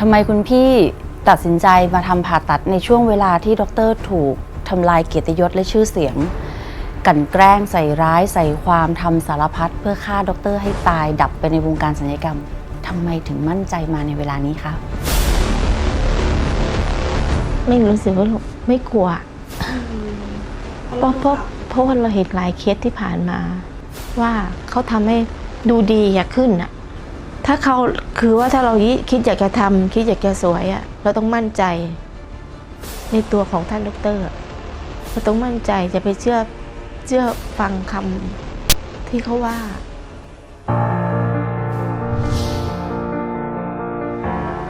ทำไมคุณพี่ตัดสินใจมาทำผ่าตัดในช่วงเวลาที่ดรถูกทำลายเกียรติยศและชื่อเสียงกลันแกล้งใส่ร้ายใส่ความทำสารพัดเพื่อฆ่าดรให้ตายดับไปในวงการศัลยกรรมทำไมถึงมั่นใจมาในเวลานี้คะไม่รู้สึกว่าไม่กลัวเพราะเพราะเพราะว่าเราเห็นหลายเคสที่ผ่านมา ว่าเขาทำให้ดูดีขึ้นอะ ถ้าเขาคือว่าถ้าเราคิดอยากจะทำคิดอยากจะสวยอะเราต้องมั่นใจ ในตัวของท่านดอกเตอรเราต้องมั่นใจจะไปเชื่อเชื่อฟังคำที่เขาว่า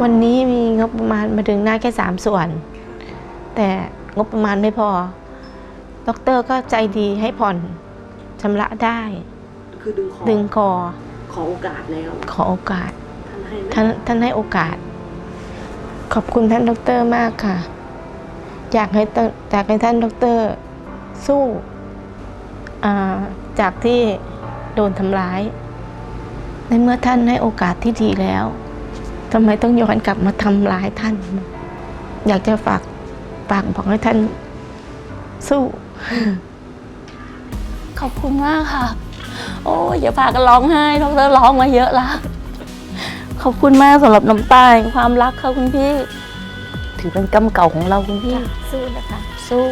วันนี้มีงบประมาณมาดึงหน้าแค่สามส่วน แต่งบประมาณไม่พอด็อกเตอร์ก็ใจดีให้ผ่อนชำระได้ คือดึงคอดึงคอข อโอกาสแล้วขอโอกาส ท่านให้ไหมท่านท่านให้โอกาส ขอบคุณท่านด็อกเตอร์มากค่ะ อยากให้ตอยากให้ท่านด็อกเตอร์สู้อ่าจากที่โดนทำร้าย ในเมื่อท่านให้โอกาสที่ดีแล้วทำไมต้องย้อนกลับมาทำร้ายท่าน อยากจะฝากฝากบอกให้ท่านสู้ ขอบคุณมากค่ะ โอ้ยอย่าพากันร้องไห้ดรร้องมาเยอะละขอบคุณมากสำหรับน้ำตาแห่งความรักค่ะคุณพี่ ถือเป็นกรรมเก่าของเราคุณพี่ สู้นะคะ สู้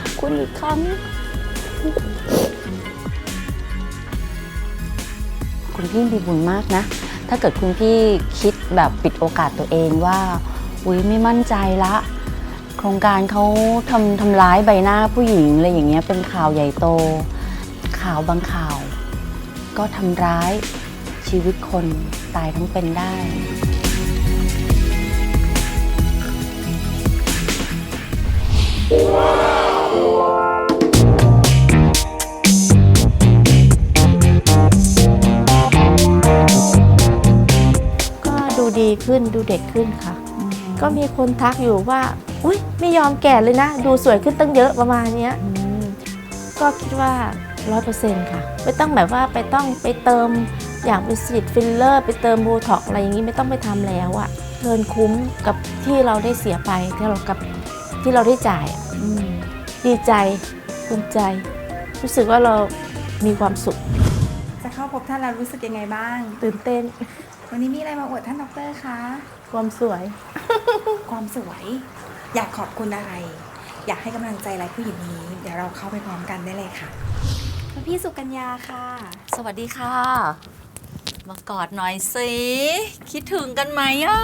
ขอบคุณอีกครั้งคุณพี่มีบุญมากนะ ถ้าเกิดคุณพี่คิดแบบปิดโอกาสตัวเองว่า อุ้ยไม่มั่นใจละ โครงการเขาทำทำร้ายใบหน้าผู้หญิงอะไรอย่างเงี้ยเป็นข่าวใหญ่โต ข่าวบางข่าว ก็ทำร้ายชีวิตคนตายทั้งเป็นได้ ก็ดูดีขึ้นดูเด็กขึ้นค่ะ ก็มีคนทักอยู่ว่า อุ้ยไม่ยอมแก่เลยนะ ดูสวยขึ้นตั้งเยอะประมาณเนี้ย ก็คิดว่า ร้อยเปอร์เซ็นต์ค่ะ ไม่ต้องแบบว่าไปต้องไปเติมอย่างไปฉีดฟิลเลอร์ ไปเติมโบท็อกซ์อะไรอย่างนี้ไม่ต้องไปทำแล้วอะเกินคุ้มกับที่เราได้เสียไปที่เรากับที่เราได้จ่ายอะอืมดีใจภูมิใจ รู้สึกว่าเรามีความสุข จะเข้าพบท่านแล้วรู้สึกยังไงบ้าง ตื่นเต้น วันนี้มีอะไรมาอวดท่านดอกเตอรคะความสวย ความสวย อยากขอบคุณอะไร อยากให้กำลังใจอะไรผู้หญิงคนนี้ เดี๋ยวเราเข้าไปพร้อมกันได้เลยค่ะ คุณพี่สุกัญญาค่ะ สวัสดีค่ะ มากอดหน่อยสิ คิดถึงกันไหมอะ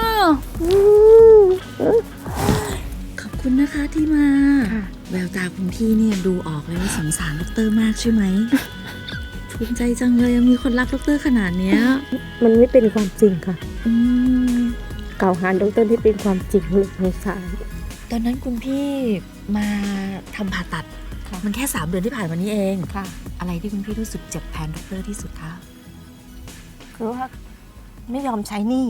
ขอบคุณนะคะที่มาค่ะแววตาคุณพี่เนี่ยดูออกเลยว่าสงสารดรมากใช่ไหมภูมิใจจังเลยมีคนรักดรขนาดเนี้ย มันไม่เป็นความจริงค่ะอืมเกล่าวหาดรที่เป็นความจริงเลยสงสาร ตอนนั้นคุณพี่มาทำผ่าตัด ค่ะมันแค่สามเดือนที่ผ่านมานี้เอง ค่ะ อะไรที่คุณพี่รู้สึกเจ็บแทนดรที่สุดคะคือว่าไม่ยอมใช้หนี้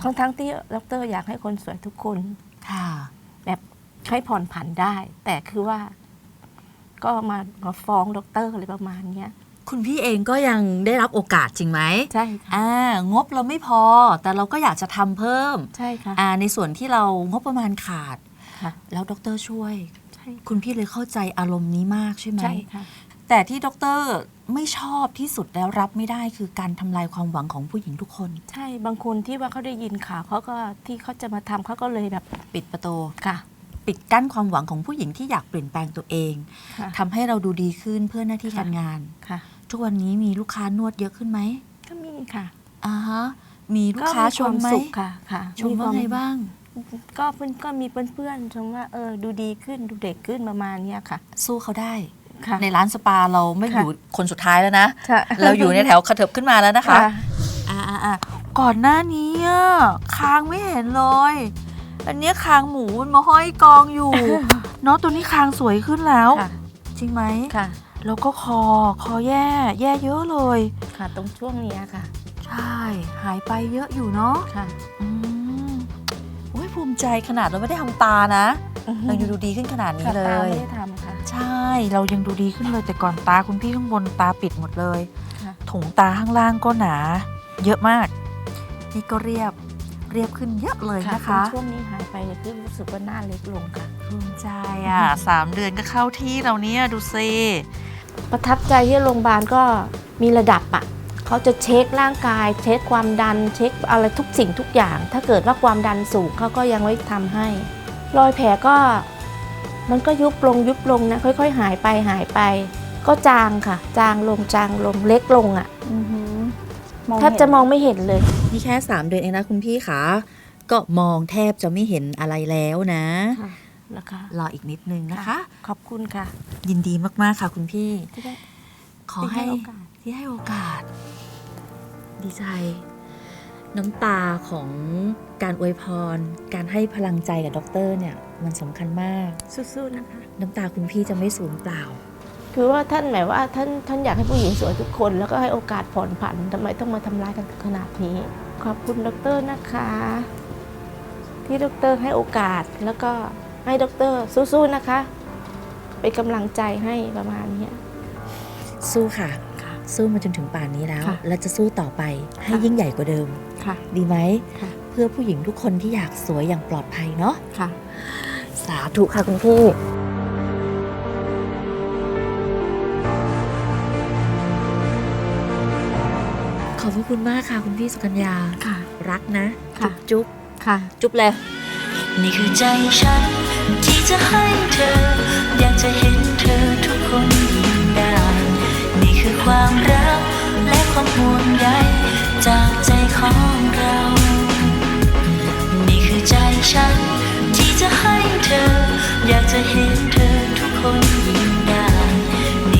ทั้งทั้งๆที่ดรอยากให้คนสวยทุกคน ค่ะ แบบให้ผ่อนผันได้ แต่คือว่า ก็มามาฟ้องดรอะไรประมาณเนี้ยคุณพี่เองก็ยังได้รับโอกาสจริงไหมใช่ค่ะอ่างบเราไม่พอ แต่เราก็อยากจะทำเพิ่ม ใช่ค่ะอ่าในส่วนที่เรางบประมาณขาดค่ะแล้วดรช่วย ใช่คุณพี่เลยเข้าใจอารมณ์นี้มากใช่ไหมใช่ค่ะ แต่ที่ดรไม่ชอบที่สุดแล้วรับไม่ได้คือการทำลายความหวังของผู้หญิงทุกคน ใช่บางคนที่ว่าเขาได้ยินข่าวเขาก็ที่เขาจะมาทำเขาก็เลยแบบปิดประตู ค่ะปิดกั้นความหวังของผู้หญิงที่อยากเปลี่ยนแปลงตัวเองค่ะ ทำให้เราดูดีขึ้นเพื่อหน้าที่ค่ะ การงาน ค่ะ ทุกวันนี้มีลูกค้านวดเยอะขึ้นไหมก็มีค่ะอ่าฮะมีลูกค้าชก็มไหมสุขค่ะค่ะชมว่าไงบ้าง ก็เพื่อนก็มีเพื่อนๆชมว่าเออดูดีขึ้นดูเด็กขึ้นประมาณเนี้ยค่ะ สู้เขาได้ ค่ะ ในร้านสปาเราไม่ค่ะอยู่คนสุดท้ายแล้วนะ ใช่ เราอยู่ในแถวขะเถิบขึ้นมาแล้วนะคะค่ะ อ่าอ่าอ่าก่อนหน้านี้อะคางไม่เห็นเลย อันเนี้ยคางหมูมันมาห้อยกองอยู่ เนาะตัวนี้คางสวยขึ้นแล้ว ค่ะ จริงไหม ค่ะ แล้วก็คอคอแย่ แย่เยอะเลย ค่ะ ตรงช่วงเนี้ยค่ะ ใช่ หายไปเยอะอยู่เนาะค่ะ อืมโอ้ยภู มิใจขนาดเราไม่ได้ทำตานะเรายังดูดีขึ้นขนาดนี้ค่ะเลตาย ไม่ได้ทำค่ะ ใช่ เรายังดูดีขึ้นเลยแต่ก่อนตาคุณพี่ข้างบนตาปิดหมดเลย ค่ะ ถุงตาข้างล่างก็หนา เยอะมาก นี่ก็เรียบเรียบขึ้นเยอะเลยค่ะนะคะช่วงนี้หายไปคือรู้สึกว่าหน้าเล็กลงค่ะ ภูมิใจอะสามเดือนก็เข้าที่เราเนี่ยดูซิประทับใจที่โรงพยาบาลก็มีระดับอะ เขาจะเช็คร่างกาย เช็คความดันเช็คอะไรทุกสิ่งทุกอย่าง ถ้าเกิดว่าความดันสูงเขาก็ยังไม่ทำให้ รอยแผลก็มันก็ยุบลงยุบลงนะค่อย ๆ หายไปหายไป ก็จางค่ะ จางลงจางลงเล็กลงอะอือหือมองแทบจะมองไม่เห็นเลย นี่แค่ 3 เดือนเองนะคุณพี่คะก็มองแทบจะไม่เห็นอะไรแล้วนะค่ะนะคะรออีกนิดนึงนะคะ ขอบคุณค่ะ ยินดีมาก ๆ ค่ะคุณพี่ที่ได้ขอให้ ที่ให้โอกาสที่ให้โอกาส ดีใจ น้ำตาของการอวยพร การให้พลังใจกับด็อกเตอร์เนี่ย มันสำคัญมาก สู้ๆนะคะ น้ำตาคุณพี่จะไม่สูญเปล่า คือว่าท่านหมายว่าท่านท่านอยากให้ผู้หญิงสวยทุกคน แล้วก็ให้โอกาสผ่อนผันทำไมต้องมาทำร้ายกันถึงขนาดนี้ ขอบคุณดอกเตอรนะคะ ที่ดอกเตอรให้โอกาสแล้วก็ให้ดอกเตอรสู้ๆนะคะ เป็นกำลังใจให้ประมาณเนี้ย สู้ค่ะค่ะ สู้มาจนถึงป่านนี้แล้วค่ะและจะสู้ต่อไปให้ค่ะยิ่งใหญ่กว่าเดิมค่ะดีไหมค่ะเพื่อผู้หญิงทุกคนที่อยากสวยอย่างปลอดภัยเนาะค่ะสาธุค่ะคุณพี่ขอบพระคุณมากค่ะคุณพี่สุกัญญาค่ะ รักนะค่ะจุ๊บค่ะ จุ๊บเลยนี่คือใจฉันที่จะให้เธอ อยากจะเห็นเธอทุกคนยิ้มได้นี่ คือความรัก และความห่วงใยจากใจของเรา นี่คือใจฉัน ที่จะให้เธอ อยากจะเห็นเธอทุกคนยิ้ม